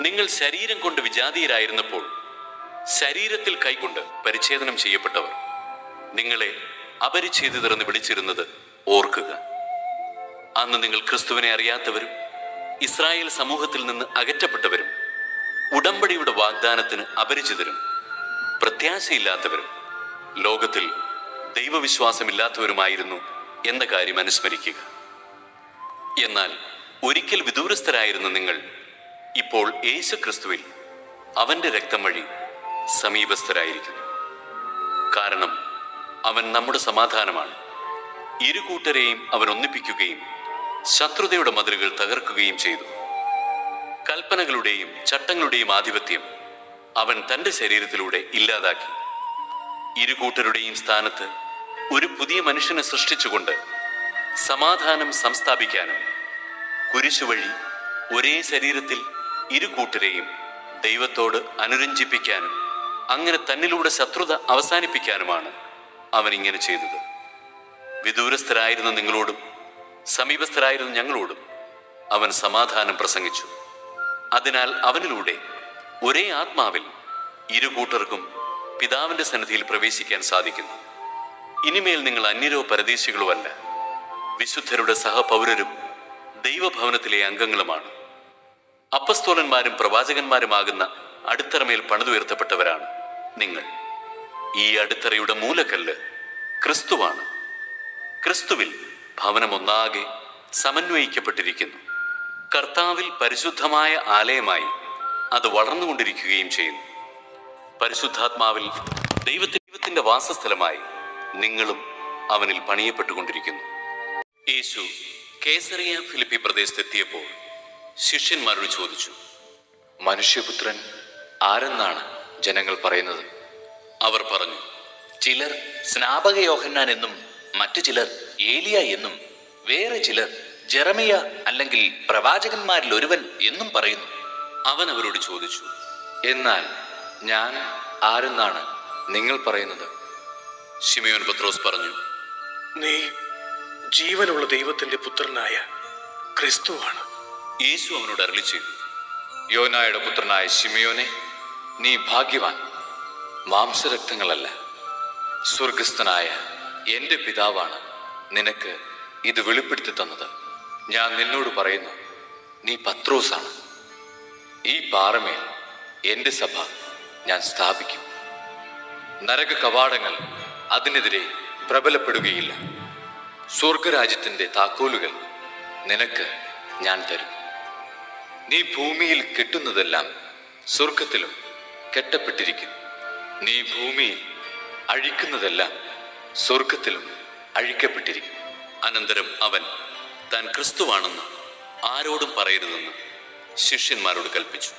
നിങ്ങൾ ശരീരം കൊണ്ട് വിജാതീയരായിരുന്നപ്പോൾ ശരീരത്തിൽ കൈകൊണ്ട് പരിച്ഛേദനം ചെയ്യപ്പെട്ടവർ നിങ്ങളെ അപരിച്ഛേദിതരെന്ന് വിളിച്ചിരുന്നത് ഓർക്കുക. അന്ന് നിങ്ങൾ ക്രിസ്തുവിനെ അറിയാത്തവരും ഇസ്രായേൽ സമൂഹത്തിൽ നിന്ന് അകറ്റപ്പെട്ടവരും ഉടമ്പടിയുടെ വാഗ്ദാനത്തിന് അപരിചിതരും പ്രത്യാശയില്ലാത്തവരും ലോകത്തിൽ ദൈവവിശ്വാസമില്ലാത്തവരുമായിരുന്നു എന്ന കാര്യം അനുസ്മരിക്കുക. എന്നാൽ ഒരിക്കൽ വിദൂരസ്ഥരായിരുന്ന നിങ്ങൾ ഇപ്പോൾ യേശു ക്രിസ്തുവിൽ അവന്റെ രക്തം വഴി സമീപസ്ഥരായിരിക്കുന്നു. കാരണം അവൻ നമ്മുടെ സമാധാനമാണ്. ഇരു കൂട്ടരെയും അവൻ ഒന്നിപ്പിക്കുകയും ശത്രുതയുടെ മതിലുകൾ തകർക്കുകയും ചെയ്തു. കൽപ്പനകളുടെയും ചട്ടങ്ങളുടെയും ആധിപത്യം അവൻ തന്റെ ശരീരത്തിലൂടെ ഇല്ലാതാക്കി. ഇരു കൂട്ടരുടെയും സ്ഥാനത്ത് ഒരു പുതിയ മനുഷ്യനെ സൃഷ്ടിച്ചുകൊണ്ട് സമാധാനം സംസ്ഥാപിക്കാനും കുരിശുവഴി ഒരേ ശരീരത്തിൽ ഇരു കൂട്ടരെയും ദൈവത്തോട് അനുരഞ്ജിപ്പിക്കാനും അങ്ങനെ തന്നിലൂടെ ശത്രുത അവസാനിപ്പിക്കാനുമാണ് അവൻ ഇങ്ങനെ ചെയ്തത്. വിദൂരസ്ഥരായിരുന്ന നിങ്ങളോടും സമീപസ്ഥരായിരുന്ന ഞങ്ങളോടും അവൻ സമാധാനം പ്രസംഗിച്ചു. അതിനാൽ അവനിലൂടെ ഒരേ ആത്മാവിൽ ഇരു കൂട്ടർക്കും പിതാവിന്റെ സന്നിധിയിൽ പ്രവേശിക്കാൻ സാധിക്കുന്നു. ഇനിമേൽ നിങ്ങൾ അന്യരോ പരദേശികളോ അല്ല വിശുദ്ധരുടെ സഹപൗരരും ദൈവഭവനത്തിലെ അംഗങ്ങളുമാണ്. അപ്പസ്തോലന്മാരും പ്രവാചകന്മാരുമാകുന്ന അടിത്തറമേൽ പണിതുയർത്തപ്പെട്ടവരാണ് നിങ്ങൾ. ഈ അടിത്തറയുടെ മൂലക്കല്ല് ക്രിസ്തുവാണ്. ക്രിസ്തുവിൽ ഭവനം ഒന്നാകെ സമന്വയിക്കപ്പെട്ടിരിക്കുന്നു. കർത്താവിൽ പരിശുദ്ധമായ ആലയമായി അത് വളർന്നുകൊണ്ടിരിക്കുകയും ചെയ്യുന്നു. പരിശുദ്ധാത്മാവിൽ ദൈവത്തി- ദൈവത്തിന്റെ വാസസ്ഥലമായി നിങ്ങളും അവനിൽ പണിയപ്പെട്ടുകൊണ്ടിരിക്കുന്നു. യേശു കേസറിയ ഫിലിപ്പി പ്രദേശത്തെത്തിയപ്പോൾ ശിഷ്യന്മാരോട് ചോദിച്ചു മനുഷ്യപുത്രൻ ആരെന്നാണ് ജനങ്ങൾ പറയുന്നത്? അവർ പറഞ്ഞു ചിലർ സ്നാപക യോഹന്നാൻ എന്നും മറ്റു ചിലർ ഏലിയ എന്നും വേറെ ചിലർ ജെറമിയ അല്ലെങ്കിൽ പ്രവാചകന്മാരിൽ ഒരുവൻ എന്നും പറയുന്നു. അവൻ അവരോട് ചോദിച്ചു എന്നാൽ ഞാൻ ആരെന്നാണ് നിങ്ങൾ പറയുന്നത്? ഷിമിയോൻ പത്രോസ് പറഞ്ഞു നീ ജീവനുള്ള ദൈവത്തിന്റെ പുത്രനായ ക്രിസ്തുവാണ്. യേശു അവനോട് അരളി ചെയ്തു. യോനായുടെ പുത്രനായ ശിമയോനെ നീ ഭാഗ്യവാൻ. മാംസരക്തങ്ങളല്ല. സ്വർഗസ്ഥനായ എന്റെ പിതാവാണ് നിനക്ക് ഇത് വെളിപ്പെടുത്തി തന്നത്. ഞാൻ നിന്നോട് പറയുന്നു നീ പത്രോസാണ്. ഈ പാറമേൽ എന്റെ സഭ ഞാൻ സ്ഥാപിക്കും. നരക കവാടങ്ങൾ അതിനെതിരെ പ്രബലപ്പെടുകയില്ല. സ്വർഗരാജ്യത്തിന്റെ താക്കോലുകൾ നിനക്ക് ഞാൻ തരും. നീ ഭൂമിയിൽ കെട്ടുന്നതെല്ലാം സ്വർഗത്തിലും കെട്ടപ്പെട്ടിരിക്കുന്നു. നീ ഭൂമിയിൽ അഴിക്കുന്നതെല്ലാം സ്വർഗത്തിലും അഴിക്കപ്പെട്ടിരിക്കുന്നു. അനന്തരം അവൻ താൻ ക്രിസ്തുവാണെന്ന് ആരോടും പറയരുതെന്ന് ശിഷ്യന്മാരോട് കൽപ്പിച്ചു.